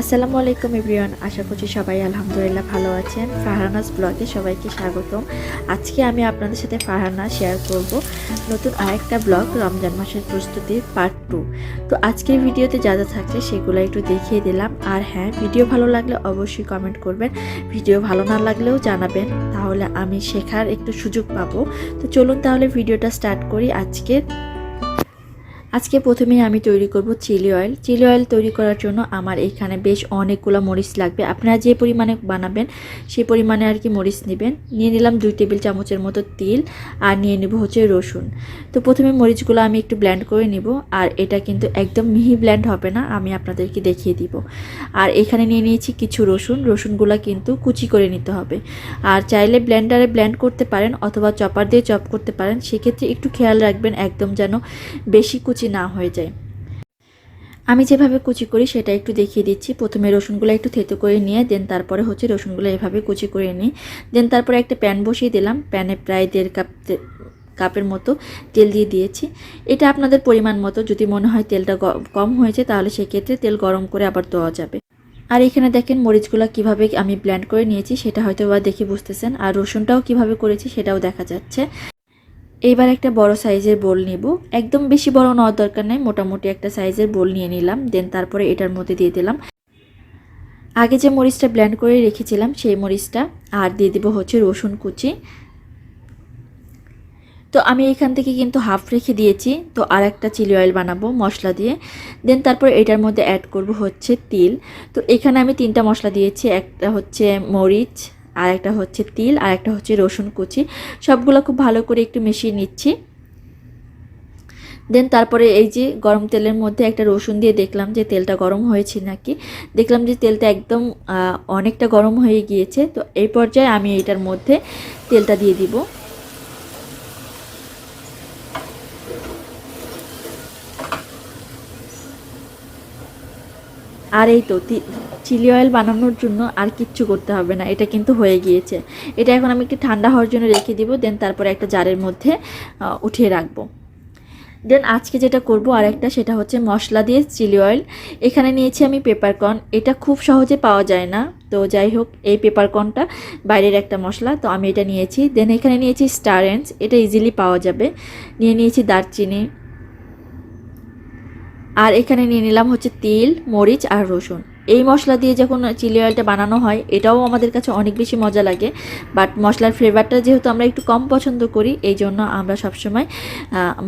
আসসালামু আলাইকুম এভরিওয়ান, আশা করছি সবাই আলহামদুলিল্লাহ ভালো আছেন। ফারহানাস ব্লগে সবাইকে স্বাগতম। আজকে আমি আপনাদের সাথে ফারহানা শেয়ার করব নতুন আরেকটা ব্লগ, রমজান মাসের প্রস্তুতির পার্ট টু তো আজকের ভিডিওতে যা যা থাকছে সেগুলো একটু দেখিয়ে দিলাম। আর হ্যাঁ ভিডিও ভালো লাগলে অবশ্যই কমেন্ট করবেন। ভিডিও ভালো না লাগলেও জানাবেন। তাহলে আমি শেখার একটু সুযোগ পাবো। তো চলুন তাহলে ভিডিওটা স্টার্ট করি আজকের আজকে প্রথমেই আমি তৈরি করব চিলি অয়েল। চিলি অয়েল তৈরি করার জন্য আমার এখানে বেশ অনেকগুলো মরিচ লাগবে। আপনারা যে পরিমাণে বানাবেন সেই পরিমাণে আর কি মরিচ নেবেন। নিয়ে নিলাম দুই টেবিল চামচের মতো তিল আর নিয়ে নেব হচ্ছে রসুন। তো প্রথমে মরিচগুলো আমি একটু ব্ল্যান্ড করে নিব আর এটা কিন্তু একদম মিহি ব্ল্যান্ড হবে না, আমি আপনাদেরকে দেখিয়ে দিব। আর এখানে নিয়ে নিয়েছি কিছু রসুন। রসুনগুলো কিন্তু কুচি করে নিতে হবে। আর চাইলে ব্ল্যান্ডারে ব্ল্যান্ড করতে পারেন অথবা চপার দিয়ে চপ করতে পারেন। সেক্ষেত্রে একটু খেয়াল রাখবেন একদম যেন বেশি কুচি না হয়ে যায়। আমি যেভাবে কুচি করি সেটা একটু দেখিয়ে দিচ্ছি। প্রথমে রসুনগুলো একটু থেতো করে নিয়ে, দেন তারপরে হচ্ছে রসুনগুলো এভাবে কুচি করে নিই। দেন তারপরে একটা প্যান বসিয়ে দিলাম। প্যানে প্রায় দেড় কাপ কাপের মতো তেল দিয়ে দিয়েছি। এটা আপনাদের পরিমাণ মতো, যদি মনে হয় তেলটা কম হয়েছে তাহলে সেক্ষেত্রে তেল গরম করে আবার দেওয়া যাবে। আর এখানে দেখেন মরিচগুলো কীভাবে আমি ব্ল্যান্ড করে নিয়েছি, সেটা হয়তো বা দেখে বুঝতেছেন। আর রসুনটাও কীভাবে করেছি সেটাও দেখা যাচ্ছে। এইবার একটা বড় সাইজের বোল নিব। একদম বেশি বড় নেওয়ার দরকার নেই, মোটামুটি একটা সাইজের বোল নিয়ে নিলাম, দেন তারপরে এটার মধ্যে দিয়ে দিলাম। আগে যে মরিচটা ব্ল্যান্ড করে রেখেছিলাম, সেই মরিচটা, আর দিয়ে দেবো হচ্ছে রসুন কুচি। তো আমি এখান থেকে কিন্তু হাফ রেখে দিয়েছি, তো আর একটা চিলি অয়েল বানাবো মশলা দিয়ে। দেন তারপর এটার মধ্যে অ্যাড করব হচ্ছে তিল। তো এখানে আমি তিনটা মশলা দিয়েছি, একটা হচ্ছে মরিচ আর একটা হচ্ছে তিল আর একটা হচ্ছে রসুন কুচি। সবগুলো খুব ভালো করে একটু মিশিয়ে নিচ্ছি। দেন তারপরে এই যে গরম তেলের মধ্যে একটা রসুন দিয়ে দেখলাম যে তেলটা গরম হয়েছে নাকি। দেখলাম যে তেলটা একদম অনেকটা গরম হয়ে গিয়েছে। তো এই পর্যায়ে আমি এটার মধ্যে তেলটা দিয়ে দিব। আর এই তো চিলি অয়েল বানানোর জন্য আর কিচ্ছু করতে হবে না, এটা কিন্তু হয়ে গিয়েছে। এটা এখন আমি একটু ঠান্ডা হওয়ার জন্য রেখে দিব, দেন তারপরে একটা জারের মধ্যে উঠিয়ে রাখব। দেন আজকে যেটা করব আর একটা, সেটা হচ্ছে মশলা দিয়ে চিলি অয়েল। এখানে নিয়েছি আমি পেপারকর্ন এটা খুব সহজে পাওয়া যায় না, তো যাই হোক, এই পেপারকর্নটা বাইরের একটা মশলা, তো আমি এটা নিয়েছি। দেন এখানে নিয়েছি স্টারেন্স এটা ইজিলি পাওয়া যাবে। নিয়ে নিয়েছি দারচিনি। আর এখানে নিয়ে নিলাম হচ্ছে তিল, মরিচ আর রসুন। এই মশলা দিয়ে যখন চিলি অয়েলটা বানানো হয়, এটাও আমাদের কাছে অনেক বেশি মজা লাগে। বাট মশলার ফ্লেভারটা যেহেতু আমরা একটু কম পছন্দ করি, এই জন্য আমরা সবসময়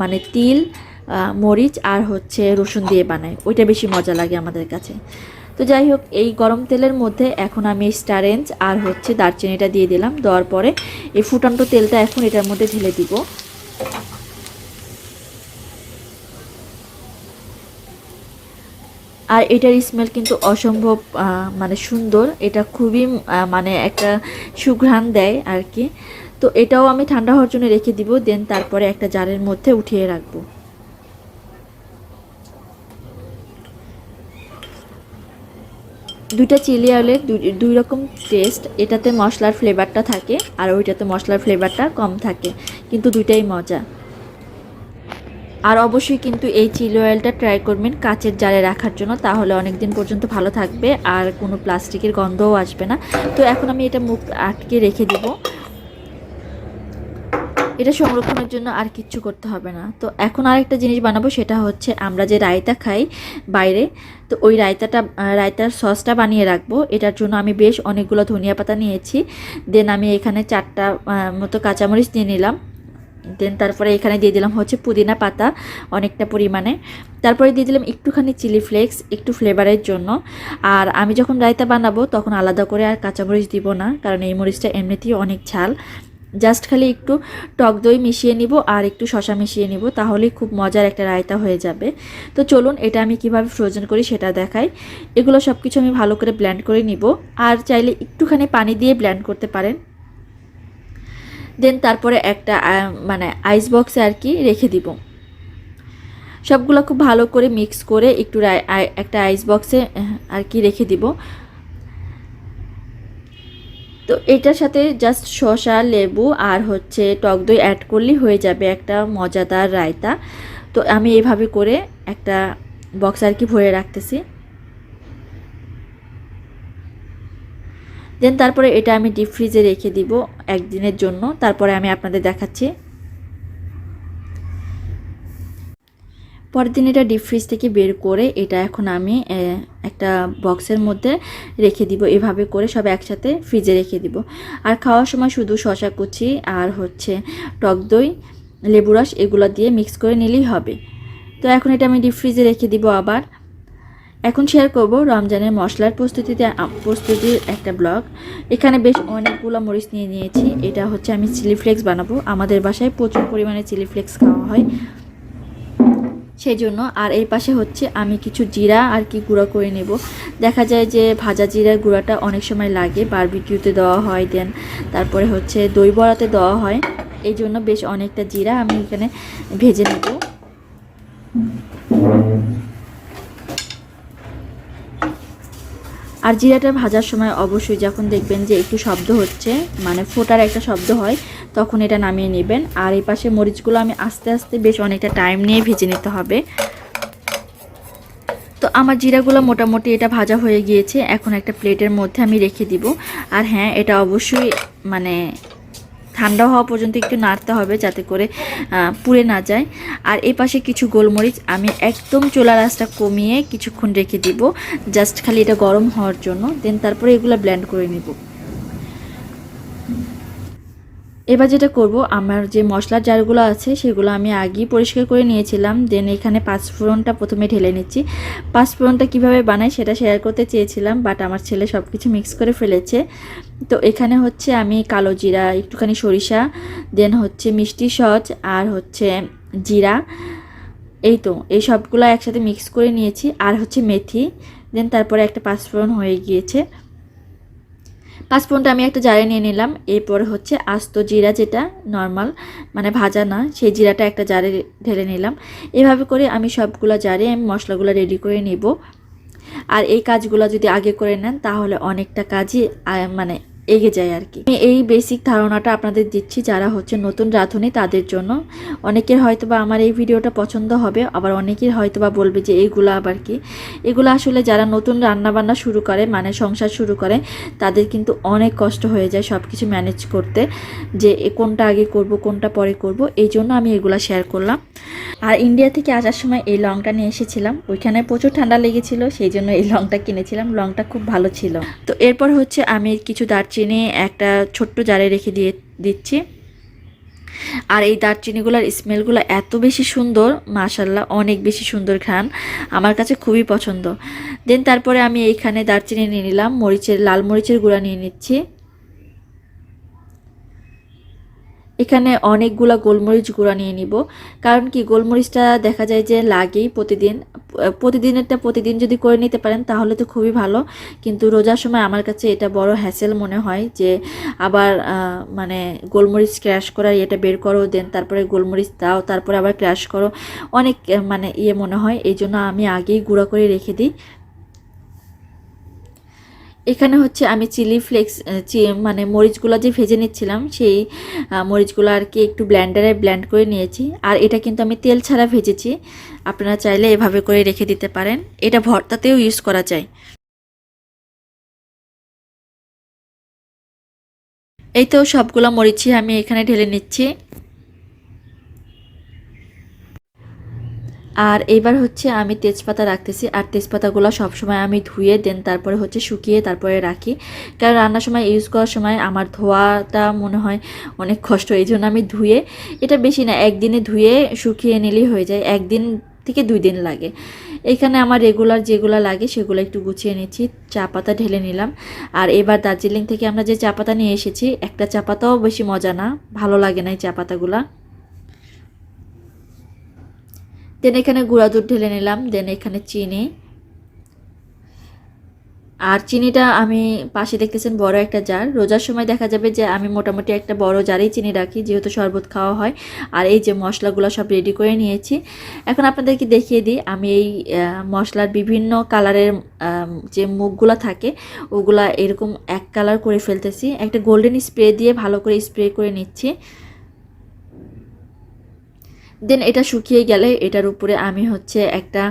মানে তিল মরিচ আর হচ্ছে রসুন দিয়ে বানাই। ওইটা বেশি মজা লাগে আমাদের কাছে। তো যাই হোক, এই গরম তেলের মধ্যে এখন আমি স্টারেঞ্জ আর হচ্ছে দারচিনিটা দিয়ে দিলাম। দেওয়ার পরে এই ফুটান্ত তেলটা এখন এটার মধ্যে ঢেলে দিব। আর এটার স্মেল কিন্তু অসম্ভব মানে সুন্দর। এটা খুবই মানে একটা সুঘ্রাণ দেয় আর কি। তো এটাও আমি ঠান্ডা হওয়ার জন্য রেখে দিব, দেন তারপরে একটা জারের মধ্যে উঠিয়ে রাখব। দুইটা চিলি আলে দুই- রকম টেস্ট এটাতে মশলার ফ্লেভারটা থাকে আর ওইটাতে মশলার ফ্লেভারটা কম থাকে, কিন্তু দুইটাই মজা। আর অবশ্যই কিন্তু এই চিলি অয়েলটা ট্রাই করবেন কাচের জারে রাখার জন্য, তাহলে অনেক দিন পর্যন্ত ভালো থাকবে আর কোনো প্লাস্টিকের গন্ধও আসবে না। তো এখন আমি এটা মুখ আটকে রেখে দিব। এটা সংরক্ষণের জন্য আর কিচ্ছু করতে হবে না। তো এখন আরেকটা জিনিস বানাবো, সেটা হচ্ছে আমরা যে রায়তা খাই বাইরে, তো ওই রায়তাটা রায়তার সসটা বানিয়ে রাখব। এটার জন্য আমি বেশ অনেকগুলো ধনিয়া পাতা নিয়েছি। দেন আমি এখানে চারটা মতো কাঁচামরিচ নিয়ে নিলাম। দেন তারপরে এখানে দিয়ে দিলাম হচ্ছে পুদিনা পাতা অনেকটা পরিমাণে। তারপরে দিয়ে দিলাম একটুখানি চিলি ফ্লেক্স একটু ফ্লেভারের জন্য। আর আমি যখন রায়তা বানাবো তখন আলাদা করে আর কাঁচামরিচ দিব না, কারণ এই মরিচটা এমনিতেই অনেক ঝাল। জাস্ট খালি একটু টক দই মিশিয়ে নিব আর একটু শশা মিশিয়ে নিব, তাহলেই খুব মজার একটা রায়তা হয়ে যাবে। তো চলুন এটা আমি কীভাবে ফ্রোজেন করি সেটা দেখাই। এগুলো সব কিছু আমি ভালো করে ব্ল্যান্ড করে নিব। আর চাইলে একটুখানি পানি দিয়ে ব্ল্যান্ড করতে পারেন। দেন তারপরে একটা মানে আইস বক্সে আর কি রেখে দিব। সবগুলো খুব ভালো করে মিক্স করে একটু একটা আইস বক্সে আর কি রেখে দিব। তো এটার সাথে জাস্ট শসা, লেবু আর হচ্ছে টক দই অ্যাড করলেই হয়ে যাবে একটা মজাদার রায়তা। তো আমি এভাবে করে একটা বক্স আর কি ভরে রাখতেছি। দেন তারপরে এটা আমি ডিপ ফ্রিজে রেখে দিব একদিনের জন্য। তারপরে আমি আপনাদের দেখাচ্ছি। পরের দিন এটা ডিপ ফ্রিজ থেকে বের করে এটা এখন আমি একটা বক্সের মধ্যে রেখে দিব। এভাবে করে সব একসাথে ফ্রিজে রেখে দিব। আর খাওয়ার সময় শুধু শশা কুচি আর হচ্ছে টক দই, লেবু রস এগুলো দিয়ে মিক্স করে নিলেই হবে। তো এখন এটা আমি ডিপ ফ্রিজে রেখে দিব আবার। এখন শেয়ার করব রমজানের মশলার প্রস্তুতিতে প্রস্তুতির একটা ব্লগ এখানে বেশ অনেকগুলো মরিচ নিয়ে নিয়েছি। এটা হচ্ছে আমি চিলি ফ্লেক্স বানাবো। আমাদের বাসায় প্রচুর পরিমাণে চিলি ফ্লেক্স খাওয়া হয়। সেই জন্য আর এই পাশে হচ্ছে আমি কিছু জিরা আর কি গুঁড়ো করে নেব। দেখা যায় যে ভাজা জিরার গুঁড়াটা অনেক সময় লাগে বারবিকিউতে দেওয়া হয় দেন তারপরে হচ্ছে দই বড়াতে দেওয়া হয়। এই জন্য বেশ অনেকটা জিরা আমি এখানে ভেজে নেব। আর জিরাটা ভাজার সময় অবশ্যই যখন দেখবেন যে একটু শব্দ হচ্ছে মানে ফোটার একটা শব্দ হয়, তখন এটা নামিয়ে নেবেন। আর এই পাশে মরিচগুলো আমি আস্তে আস্তে বেশ অনেকটা টাইম নিয়ে ভেজে নিতে হবে। তো আমার জিরাগুলো মোটামুটি এটা ভাজা হয়ে গিয়েছে, এখন একটা প্লেটের মধ্যে আমি রেখে দিব। আর হ্যাঁ এটা অবশ্যই মানে ঠান্ডা হওয়া পর্যন্ত একটু নাড়তে হবে যাতে করে পুড়ে না যায়। আর এই পাশে কিছু গোলমরিচ আমি একদম চোলা রাসটা কমিয়ে কিছুক্ষণ রেখে দিব, জাস্ট খালি এটা গরম হওয়ার জন্য। দেন তারপরে এগুলো ব্ল্যান্ড করে নিব। এবার যেটা করব, আমার যে মশলার জারগুলো আছে, সেগুলো আমি আগেই পরিষ্কার করে নিয়েছিলাম। দেন এখানে পাঁচফোড়নটা প্রথমে ঢেলে নিচ্ছি। পাঁচফোড়নটা কীভাবে বানাই সেটা শেয়ার করতে চেয়েছিলাম বাট আমার ছেলে সব কিছু মিক্স করে ফেলেছে। তো এখানে হচ্ছে আমি কালো জিরা, একটুখানি সরিষা দেন হচ্ছে মিষ্টি সজ আর হচ্ছে জিরা। এই তো, এই সবগুলো একসাথে মিক্স করে নিয়েছি। আর হচ্ছে মেথি দেন তারপরে একটা পাঁচফোড়ন হয়ে গিয়েছে। পাঁচফোড়নটা আমি একটা জারে নিয়ে নিলাম। এরপর হচ্ছে আস্ত জিরা যেটা নর্মাল মানে ভাজা না, সেই জিরাটা একটা জারে ঢেলে নিলাম। এভাবে করে আমি সবগুলো জারে, আমি মশলাগুলো রেডি করে নেব। আর এই কাজগুলো যদি আগে করে নেন, তাহলে অনেকটা কাজই মানে এগিয়ে যায় আর কি। আমি এই বেসিক ধারণাটা আপনাদের দিচ্ছি, যারা হচ্ছে নতুন রাঁধুনি, তাদের জন্য। অনেকের হয়তো বা আমার এই ভিডিওটা পছন্দ হবে, আবার অনেকের হয়তো বা বলবে যে এইগুলো আবার কি। এগুলো আসলে যারা নতুন রান্নাবান্না শুরু করে মানে সংসার শুরু করে, তাদের কিন্তু অনেক কষ্ট হয়ে যায় সব কিছু ম্যানেজ করতে, যে কোনটা আগে করব, কোনটা পরে করব, এই জন্য আমি এগুলো শেয়ার করলাম। আর ইন্ডিয়া থেকে আসার সময় এই লংটা নিয়ে এসেছিলাম। ওইখানে প্রচুর ঠান্ডা লেগেছিল, সেই জন্য এই লংটা কিনেছিলাম। লংটা খুব ভালো ছিল। তো এরপর হচ্ছে আমি কিছু দারচিনি একটা ছোট্ট জারে রেখে দিয়ে দিচ্ছি। আর এই দারচিনিগুলোর স্মেলগুলো এত বেশি সুন্দর মাশাল্লাহ অনেক বেশি সুন্দর খান আমার কাছে খুবই পছন্দ। দেন তারপরে আমি এইখানে দারচিনি নিয়ে নিলাম, মরিচের, লাল মরিচের গুঁড়া নিয়ে নিচ্ছি। এখানে অনেকগুলা গোলমরিচ গুঁড়া নিয়ে নিব। কারণ কি, গোলমরিচটা দেখা যায় যে লাগেই প্রতিদিন। প্রতিদিনেরটা প্রতিদিন যদি করে নিতে পারেন তাহলে তো খুবই ভালো। কিন্তু রোজার সময় আমার কাছে এটা বড় হ্যাসেল মনে হয় যে আবার মানে গোলমরিচ ক্র্যাশ করার এটা বের করো, দেন তারপরে গোলমরিচ দাও, তারপরে আবার ক্র্যাশ করো। অনেক মানে ইয়ে মনে হয়। এই জন্য আমি আগেই গুঁড়া করে রেখে দিই। এখানে হচ্ছে আমি চিলি ফ্লেক্স মানে মরিচগুলো যে ভেজে নিচ্ছিলাম, সেই মরিচগুলো আর কি একটু ব্ল্যান্ডারে ব্ল্যান্ড করে নিয়েছি। আর এটা কিন্তু আমি তেল ছাড়া ভেজেছি। আপনারা চাইলে এভাবে করে রেখে দিতে পারেন। এটা ভর্তাতেও ইউজ করা যায়। এই তো সবগুলো মরিচই আমি এখানে ঢেলে নিচ্ছি। আর এবার হচ্ছে আমি তেজপাতা রাখতেছি, আর তেজপাতাগুলো সবসময় আমি ধুয়ে, দেন তারপরে হচ্ছে শুকিয়ে তারপরে রাখি। কারণ রান্নার সময় ইউজ করার সময় আমার ধোয়াটা মনে হয় অনেক কষ্ট, এই জন্য আমি ধুয়ে, এটা বেশি না, একদিনে ধুয়ে শুকিয়ে নিলেই হয়ে যায়, একদিন থেকে দুই দিন লাগে। এখানে আমার রেগুলার যেগুলো লাগে সেগুলো একটু গুছিয়ে নিচ্ছি, চা পাতা ঢেলে নিলাম। আর এবার দার্জিলিং থেকে আমরা যে চা পাতা নিয়ে এসেছি, একটা চা পাতাও বেশি মজা না, ভালো লাগে না এই চা পাতাগুলা। দেন এখানে গুঁড়া দুধ ঢেলে নিলাম দেন এখানে চিনি। আর চিনিটা আমি পাশে দেখতেছেন বড় একটা জার রোজার সময় দেখা যাবে যে আমি মোটামুটি একটা বড় জারেই চিনি রাখি, যেহেতু শরবত খাওয়া হয়। আর এই যে মশলাগুলো সব রেডি করে নিয়েছি। এখন আপনাদেরকে দেখিয়ে দিই, আমি এই মশলার বিভিন্ন কালারের যে মুখগুলো থাকে, ওগুলা এরকম এক কালার করে ফেলতেছি। একটা গোল্ডেন স্প্রে দিয়ে ভালো করে স্প্রে করে নিচ্ছি। দেন এটা শুকিয়ে গেলে এটার উপরে আমি হচ্ছে একটা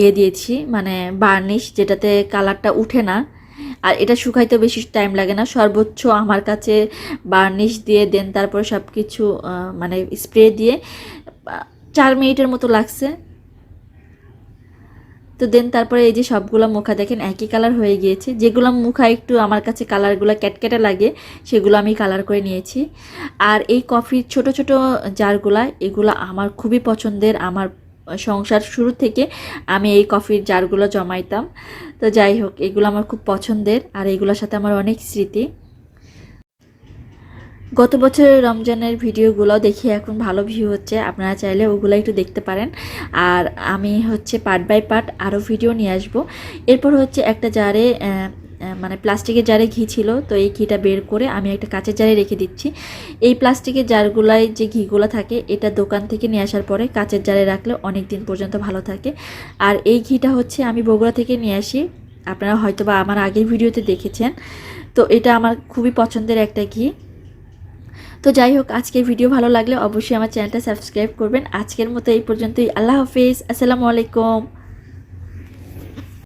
ইয়ে দিয়েছি মানে বার্নিশ, যেটাতে কালারটা উঠে না। আর এটা শুকাইতে বেশি টাইম লাগে না, সর্বোচ্চ আমার কাছে বার্নিশ দিয়ে, দেন তারপর সব কিছু মানে স্প্রে দিয়ে চার মিনিটের মতো লাগছে। তো দেন তারপরে এই যে সবগুলো মুখা দেখেন, একই কালার হয়ে গিয়েছে। যেগুলো মুখা একটু আমার কাছে কালারগুলো ক্যাটক্যাটে লাগে, সেগুলো আমি কালার করে নিয়েছি। আর এই কফির ছোট ছোট জারগুলা, এগুলো আমার খুবই পছন্দের। আমার সংসার শুরু থেকে আমি এই কফির জারগুলো জমাইতাম। তো যাই হোক, এগুলো আমার খুব পছন্দের। আর এগুলোর সাথে আমার অনেক স্মৃতি। গত বছরের রমজানের ভিডিওগুলো দেখি এখন ভালো ভিউ হচ্ছে, আপনারা চাইলে ওগুলো একটু দেখতে পারেন। আর আমি হচ্ছে পার্ট বাই পার্ট আরও ভিডিও নিয়ে আসব। এরপর হচ্ছে একটা জারে মানে প্লাস্টিকের জারে ঘি ছিল, তো এই ঘিটা বের করে আমি একটা কাঁচের জারে রেখে দিচ্ছি। এই প্লাস্টিকের জারগুলায় যে ঘিগুলো থাকে, এটা দোকান থেকে নিয়ে আসার পরে কাঁচের জারে রাখলে অনেক দিন পর্যন্ত ভালো থাকে। আর এই ঘিটা হচ্ছে আমি বগুড়া থেকে নিয়ে আসি, আপনারা হয়তো বা আমার আগের ভিডিওতে দেখেছেন। তো এটা আমার খুবই পছন্দের একটা ঘি। তো যাই হোক, আজকের ভিডিও ভালো লাগলে অবশ্যই আমার চ্যানেলটা সাবস্ক্রাইব করবেন। আজকের মতো এই পর্যন্তই। আল্লাহ হাফিজ। আসসালামু আলাইকুম।